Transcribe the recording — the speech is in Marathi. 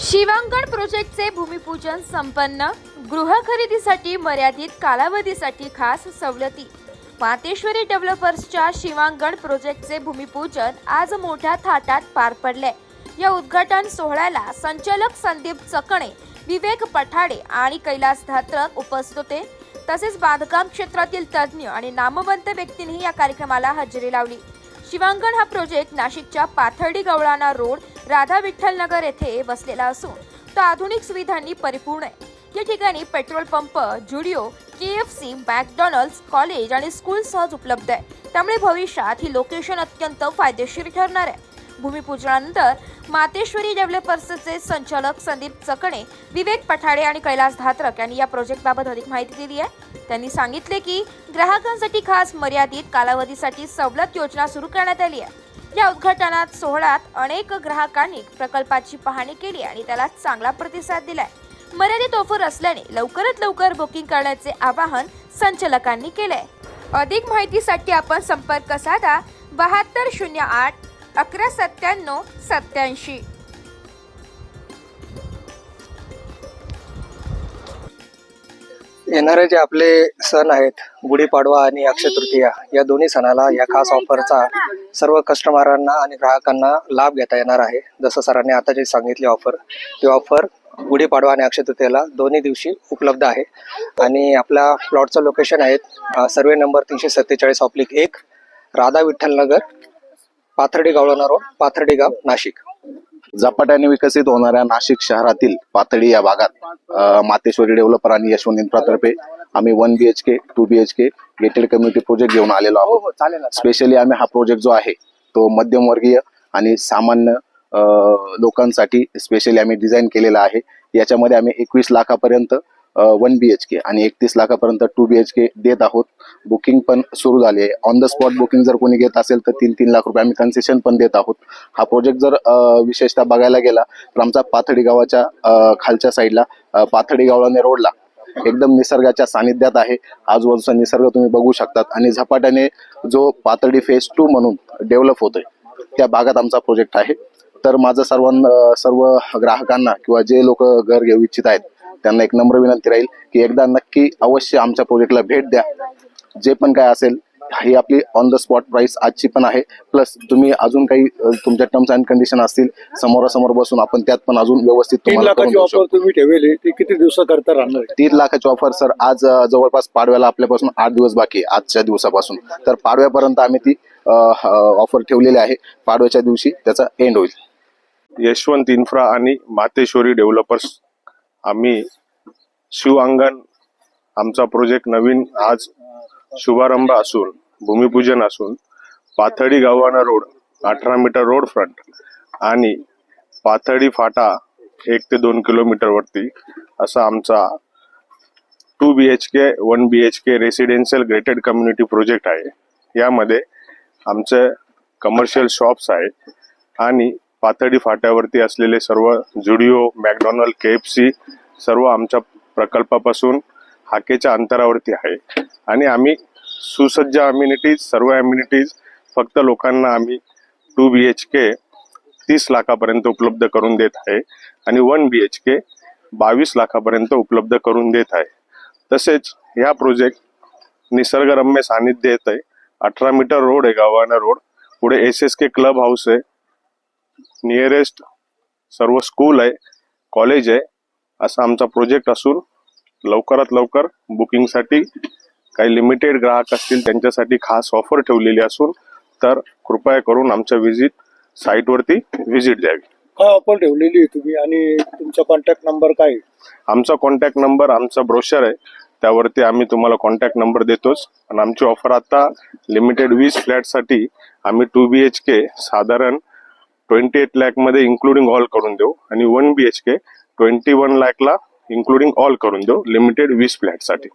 शिवांगण प्रोजेक्टचे भूमिपूजन संपन्न. गृह खरेदीसाठी मर्यादित कालावधीसाठी खास सवलती. मातेश्वरी डेव्हलपर्सच्या शिवांगण प्रोजेक्टचे भूमिपूजन आज मोठ्या थाटात पार पडले. या उद्घाटन सोहळ्याला संचालक संदीप चकणे विवेक पठाडे आणि कैलास धात्रक उपस्थित होते. तसेच बांधकाम क्षेत्रातील तज्ज्ञ आणि नामवंत व्यक्तींनी या कार्यक्रमाला हजेरी लावली. शिवांगण हा प्रोजेक्ट नाशिकच्या पाथर्डी गवळाणा रोड राधा विठ्ठल नगर येथे वसलेला असून तो आधुनिक सुविधांनी परिपूर्ण आहे. या ठिकाणी petrol pump Zudio K F C McDonald's college आणि स्कूल सहज उपलब्ध आहे. त्यामुळे भविष्यात ही लोकेशन अत्यंत फायदेशीर ठरणार आहे. भूमिपूजनानंतर मातेश्वरी डेव्हलपर्सचे संचालक संदीप चकणे विवेक पठाडे आणि कैलास धात्रक यांनी या प्रोजेक्टबाबत अधिक माहिती दिली आहे. त्यांनी सांगितले की ग्राहकांसाठी खास मर्यादित कालावधीसाठी सवलत योजना सुरू करण्यात आली आहे. या उद्घाटनात सोहळ्यात अनेक ग्राहकांनी प्रकल्पाची पाहणी केली आणि त्याला चांगला प्रतिसाद दिलाय. मर्यादित ऑफर असल्याने लवकरात लवकर बुकिंग करण्याचे आवाहन संचालकांनी केले अधिक माहितीसाठी आपण संपर्क साधा बहात्तर शून्य आठ अकरा सत्त्याण्णव सत्याऐंशी येणारे जे आपले सण आहेत गुढीपाडवा आणि अक्षय तृतीया या दोन्ही सणाला या खास ऑफरचा सर्व कस्टमरांना आणि ग्राहकांना लाभ घेता येणार आहे. जसं सरांनी आता जे सांगितली ऑफर ती ऑफर गुढीपाडवा आणि अक्षय तृतीयाला दोन्ही दिवशी उपलब्ध आहे. आणि आपल्या प्लॉटचं लोकेशन आहे सर्वे नंबर तीनशे सत्तेचाळीस ऑप्लिक एक राधा विठ्ठल नगर पाथर्डी गावळणा रोड पाथर्डी गाव नाशिक. झपाट्याने विकसित होणाऱ्या नाशिक शहरातील पातळी या भागात मातेश्वरी डेव्हलपर आणि यशवंत इन्फ्रातर्फे आम्ही one B H K two B H K gated community project घेऊन आलेलो हो आहोत. हो चालेल ना स्पेशली आम्ही हा प्रोजेक्ट जो आहे तो मध्यमवर्गीय आणि सामान्य लोकांसाठी स्पेशली आम्ही डिझाईन केलेला आहे. याच्यामध्ये आम्ही एकवीस लाखापर्यंत वन बी एच के आणि एकतीस लाखापर्यंत टू बी एच के देत आहोत. बुकिंग पण सुरू झाली आहे. ऑन द स्पॉट बुकिंग जर कोणी घेत असेल तर तीन तीन लाख रुपये आम्ही कन्सेशन पण देत आहोत. हा प्रोजेक्ट जर विशेषतः बघायला गेला तर आमचा पाथडी गावाच्या खालच्या साईडला पाथडी गावळाने रोडला एकदम निसर्गाच्या सानिध्यात आहे. आजूबाजूचा निसर्ग तुम्ही बघू शकतात. आणि झपाट्याने जो पातळी फेज टू म्हणून डेव्हलप होतोय त्या भागात आमचा प्रोजेक्ट आहे. तर माझं सर्वांना सर्व ग्राहकांना किंवा जे लोक घर घेऊ इच्छित आहेत त्यांना एक नम्र विनंती राहील की एकदा नक्की अवश्य आमच्या प्रोजेक्टला भेट द्या. जे पण काय असेल ही आपली ऑन द स्पॉट प्राइस आजची पण आहे. प्लस तुम्ही अजून काही तुमच्या टर्म्स अँड कंडिशन असतील समोरासमोर बसून आपण त्यात पण अजून व्यवस्थित तीन लाखाची ऑफर शकतो. तुम्ही ठेवली ती किती दिवसाकरता राहणार आहे? तीन लाखाची ऑफर सर आज जवळपास पाडव्याला आपल्यापासून आठ दिवस बाकी आहे आजच्या दिवसापासून. तर पाडव्यापर्यंत आम्ही ती ऑफर ठेवलेली आहे. पाडव्याच्या दिवशी त्याचा एंड होईल. यशवंत इन्फ्रा आणि मातेश्वरी डेव्हलपर्स आम्ही शिवअंगण आमचा प्रोजेक्ट नवीन आज शुभारंभ असून भूमिपूजन असून पाथडी गावाना रोड अठरा मीटर रोड फ्रंट आणि पाथडी फाटा एक ते दोन किलोमीटरवरती असा आमचा two B H K one B H K residential gated community project आहे. यामध्ये आमचे कमर्शियल शॉप्स आहे आणि पातळी फाट्यावरती असलेले सर्व Zudio McDonald K F C सर्व आमच्या प्रकल्पापासून हाकेच्या अंतरावरती आहे. आणि आम्ही सुसज्ज अम्युनिटीज सर्व अम्युनिटीज फक्त लोकांना आम्ही टू बी एच के तीस लाखापर्यंत उपलब्ध करून देत आहे आणि वन बी एच के बावीस लाखापर्यंत उपलब्ध करून देत आहे. तसेच ह्या प्रोजेक्ट निसर्गरम्य सानिध्य येत आहे अठरा मीटर रोड आहे गावाना रोड पुढे S S K club house आहे. नियरेस्ट सर्व स्कूल आहे कॉलेज आहे असा आमचा प्रोजेक्ट असून लवकरात लवकर बुकिंगसाठी काही लिमिटेड ग्राहक असतील त्यांच्यासाठी खास ऑफर ठेवलेली असून तर कृपया करून आमच्या विजिट साईटवरती व्हिजिट द्यावी. काय ऑफर ठेवलेली आहे तुम्ही आणि तुमचा कॉन्टॅक्ट नंबर काय आहे? आमचा कॉन्टॅक्ट नंबर आमचा ब्रोशर आहे. त्यावरती आम्ही तुम्हाला कॉन्टॅक्ट नंबर देतोच. आणि आमची ऑफर आता लिमिटेड वीस फ्लॅटसाठी आम्ही टू बी एच के साधारण ट्वेंटी एट लॅकमध्ये इन्क्लुडिंग ऑल करून देऊ. आणि one B H K twenty one लॅकला including all करून देऊ. लिमिटेड वीस फ्लॅटसाठी